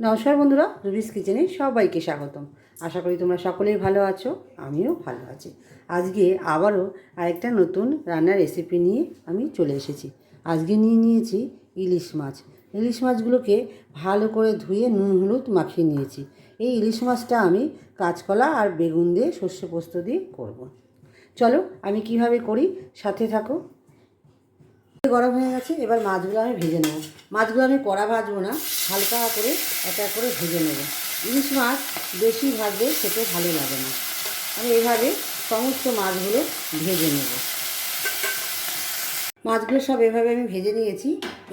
নমস্কার বন্ধুরা, রুবিস কিচেনে সবাইকে স্বাগতম। আশা করি তোমরা সকলেই ভালো আছো, আমিও ভালো আছি। আজকে আবারও আরেকটা নতুন রান্নার রেসিপি নিয়ে আমি চলে এসেছি। আজকে নিয়ে নিয়েছি ইলিশ মাছ। ইলিশ মাছগুলোকে ভালো করে ধুয়ে নুন হলুদ মাখিয়ে নিয়েছি। এই ইলিশ মাছটা আমি কাঁচকলা আর বেগুন দিয়ে শস্য পোস্ত দিয়ে করব। চলো আমি কীভাবে করি, সাথে থাকো। গরম হয়ে গেছে, এবার মাছগুলো আমি ভেজে নেব। মাছগুলো আমি কড়া ভাজবো না, হালকা করে একটা করে ভেজে নেব। ইলিশ মাছ বেশি ভাজলে খেতে ভালো লাগে না। আমি এইভাবে সমস্ত মাছগুলো ভেজে নেব। মাছগুলো সব এভাবে আমি ভেজে নিয়েছি।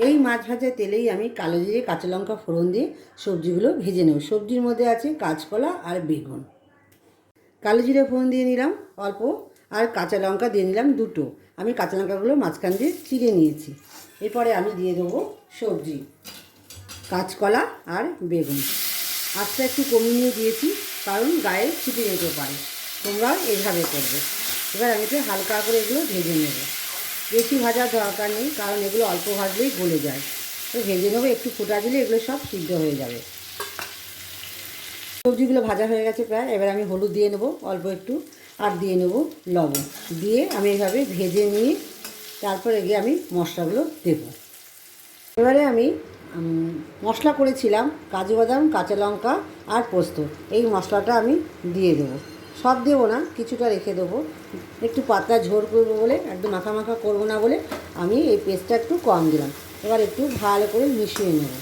এই মাছ ভাজার তেলেই আমি কালো জিরে, কাঁচা লঙ্কা ফোড়ন দিয়ে সবজিগুলো ভেজে নেব। সবজির মধ্যে আছে কাঁচকলা আর বেগুন। কালো জিরে ফোড়ন দিয়ে নিলাম অল্প, আর কাঁচা লঙ্কা দিয়ে নিলাম দুটো। আমি কাঁচা লঙ্কাগুলো মাঝখান দিয়ে চিড়ে নিয়েছি। এরপরে আমি দিয়ে দেবো সবজি, কাঁচকলা আর বেগুন। আস্তে একটু কমিয়ে নিয়ে দিয়েছি, কারণ গায়ে ছিটে যেতে পারে। তোমরা এইভাবে করবে। এবার আমি একটু হালকা করে এগুলো ভেজে নেব। বেশি ভাজার দরকার নেই, কারণ এগুলো অল্প ভাজলেই গলে যায়। তো ভেজে নেব, একটু ফোটা দিলে এগুলো সব সিদ্ধ হয়ে যাবে। সবজিগুলো ভাজা হয়ে গেছে প্রায়। এবার আমি হলুদ দিয়ে নেব, অল্প একটু। আর দিয়ে নেব লবণ। দিয়ে আমি এইভাবে ভেজে নিয়ে তারপরে গিয়ে আমি মশলাগুলো দেবো। এবারে আমি মশলা করেছিলাম কাজু বাদাম, কাঁচা লঙ্কা আর পোস্ত। এই মশলাটা আমি দিয়ে দেবো। সব দেবো না, কিছুটা রেখে দেবো। একটু পাতলা ঝোল করব বলে, একদম মাখা মাখা করব না বলে আমি এই পেস্টটা একটু কম দিলাম। এবার একটু ভালো করে মিশিয়ে নেব।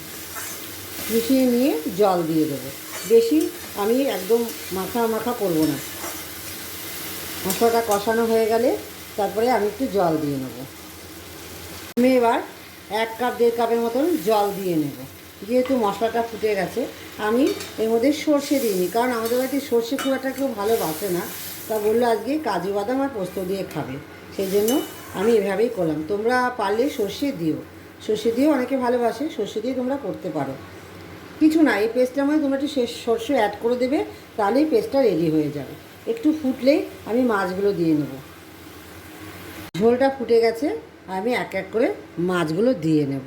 মিশিয়ে নিয়ে জল দিয়ে দেবো। বেশি আমি একদম মাখা মাখা করব না। মশলাটা কষানো হয়ে গেলে তারপরে আমি একটু জল দিয়ে নেব। আমি এবার এক কাপ, দেড় কাপের মতন জল দিয়ে নেব। যেহেতু মশলাটা ফুটে গেছে, আমি এর মধ্যে সর্ষে দিইনি কারণ আমাদের বাড়িতে সর্ষে একটা কেউ ভালো বাসে না। তা বলল আজকে কাজু বাদাম আর পোস্ত দিয়ে খাবে। সেই জন্য আমি এভাবেই করলাম। তোমরা পারলে সর্ষে দিও। সর্ষে দিয়েও অনেকে ভালোবাসে, সর্ষে দিয়ে তোমরা করতে পারো। কিছু না, এই পেস্টটার মধ্যে তোমরা একটু সর্ষে অ্যাড করে দেবে, তাহলেই পেস্টটা রেডি হয়ে যাবে। একটু ফুটলেই আমি মাছগুলো দিয়ে নেব। ঝোলটা ফুটে গেছে, আমি এক এক করে মাছগুলো দিয়ে নেব।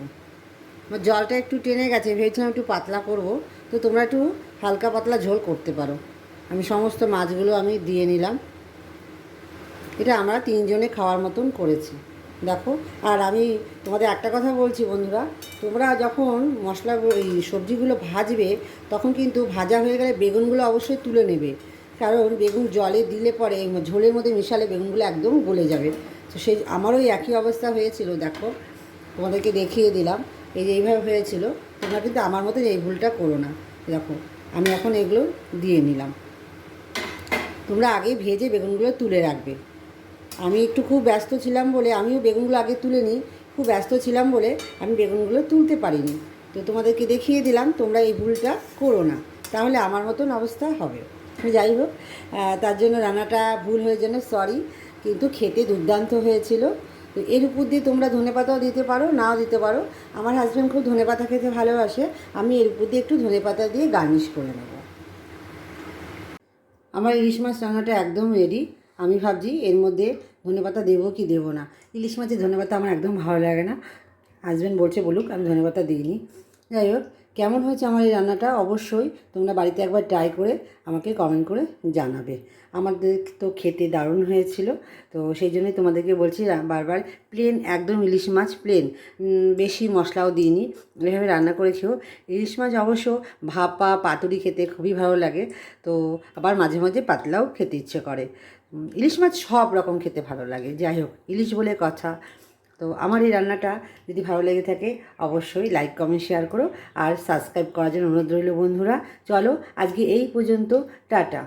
জলটা একটু টেনে গেছে ভেবেছিলাম একটু পাতলা করব, তো তোমরা একটু হালকা পাতলা ঝোল করতে পারো। আমি সমস্ত মাছগুলো আমি দিয়ে নিলাম। এটা আমরা তিনজনে খাওয়ার মতন করেছি। দেখো, আর আমি তোমাদের একটা কথা বলছি বন্ধুরা, তোমরা যখন মশলা সবজিগুলো ভাজবে, তখন কিন্তু ভাজা হয়ে গেলে বেগুনগুলো অবশ্যই তুলে নেবে। কারণ বেগুন জলে দিলে পরে ঝোলের মধ্যে মিশালে বেগুনগুলো একদম গলে যাবে। তো সেই আমারও একই অবস্থা হয়েছিল, দেখো। তোমাদেরকে দেখিয়ে দিলাম। এই যে এইভাবে হয়েছিল, তোমরা কিন্তু আমার মতো এই ভুলটা করো না। দেখো, আমি এখন এগুলো দিয়ে নিলাম। তোমরা আগে ভেজে বেগুনগুলো তুলে রাখবে। আমি একটু খুব ব্যস্ত ছিলাম বলে, আমিও বেগুনগুলো আগে তুলে নিই। খুব ব্যস্ত ছিলাম বলে আমি বেগুনগুলো তুলতে পারিনি। তো তোমাদেরকে দেখিয়ে দিলাম, তোমরা এই ভুলটা করো না। তাহলে আমার মতন অবস্থা হবে। যাই হোক তার জন্য রান্নাটা ভুল হয়ে জন্য সরি কিন্তু খেতে দুর্দান্ত হয়েছিল। তো এর উপর দিয়ে তোমরা ধনেপাতাও দিতে পারো, নাও দিতে পারো। আমার হাজব্যান্ড খুব ধনেপাতা খেতে ভালোবাসে, আমি এর উপর দিয়ে একটু ধনেপাতা দিয়ে গার্নিশ করে নেব। আমার ইলিশ মাছ রান্নাটা একদম রেডি আমি ভাবছি এর মধ্যে ধনেপাতা দেবো কি দেবো না। ইলিশ মাছের ধনেপাতা আমার একদম ভালো লাগে না। হাজব্যান্ড বলছে, বলুক, আমি ধনেপাতা দিইনি। যাই হোক কেমন হয়েছে আমার এই রান্নাটা? অবশ্যই তোমরা বাড়িতে একবার ট্রাই করে আমাকে কমেন্ট করে জানাবে। আমাদের তো খেতে দারুণ হয়েছিল, তো সেই জন্যই তোমাদেরকে বলছি বারবার প্লেন একদম ইলিশ মাছ প্লেন বেশি মশলাও দিইনি, এভাবে রান্না করে ইলিশ মাছ অবশ্য ভাপা, পাতুরি খেতে খুবই ভালো লাগে, তো আবার মাঝে মাঝে পাতলাও খেতে ইচ্ছে করে। ইলিশ মাছ সব রকম খেতে ভালো লাগে, যাই হোক, ইলিশ বলে কথা। তো আমার এই রান্নাটা যদি ভালো লেগে থাকে, অবশ্যই লাইক কমেন্ট শেয়ার করো আর সাবস্ক্রাইব করার জন্য অনুরোধ রইল বন্ধুরা। চলো আজকে এই পর্যন্ত, টাটা।